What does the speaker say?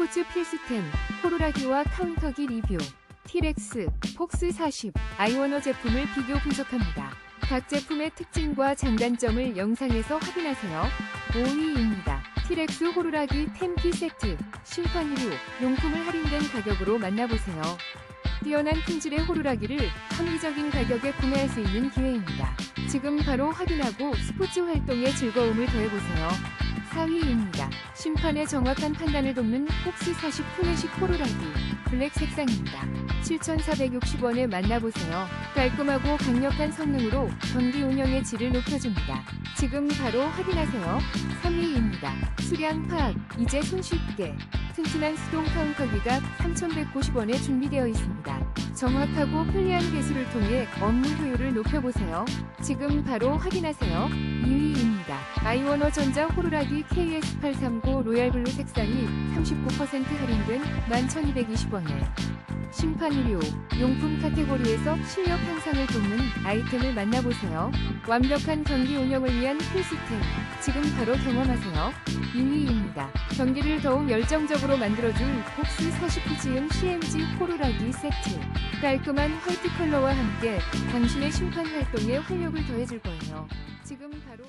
스포츠 필수템, 호루라기와 카운터기 리뷰, 티렉스, 폭스 40, 아이워너 제품을 비교 분석합니다. 각 제품의 특징과 장단점을 영상에서 확인하세요. 5위입니다. 티렉스 호루라기 템키 세트, 심판이류, 용품을 할인된 가격으로 만나보세요. 뛰어난 품질의 호루라기를 합리적인 가격에 구매할 수 있는 기회입니다. 지금 바로 확인하고 스포츠 활동에 즐거움을 더해보세요. 4위입니다. 심판의 정확한 판단을 돕는 폭스 40 플래식 호루라기 블랙 색상입니다. 7,460원에 만나보세요. 깔끔하고 강력한 성능으로 경기 운영의 질을 높여줍니다. 지금 바로 확인하세요. 3위입니다. 수량 파악, 이제 손쉽게. 튼튼한 수동 카운터기가 3,190원에 준비되어 있습니다. 정확하고 편리한 개수를 통해 업무 효율을 높여보세요. 지금 바로 확인하세요. 2위 입니다. 아이워너 전자 호루라기 KS839 로얄블루 색상이 39% 할인된 11,220원에 심판 의료, 용품 카테고리에서 실력 향상을 돕는 아이템을 만나보세요. 완벽한 경기 운영을 위한 필수템, 지금 바로 경험하세요. 2위입니다. 경기를 더욱 열정적으로 만들어줄 폭스 40푸지음 CMG 호루라기 세트. 깔끔한 화이트 컬러와 함께 당신의 심판 활동에 활력을 더해줄 거예요. 지금 바로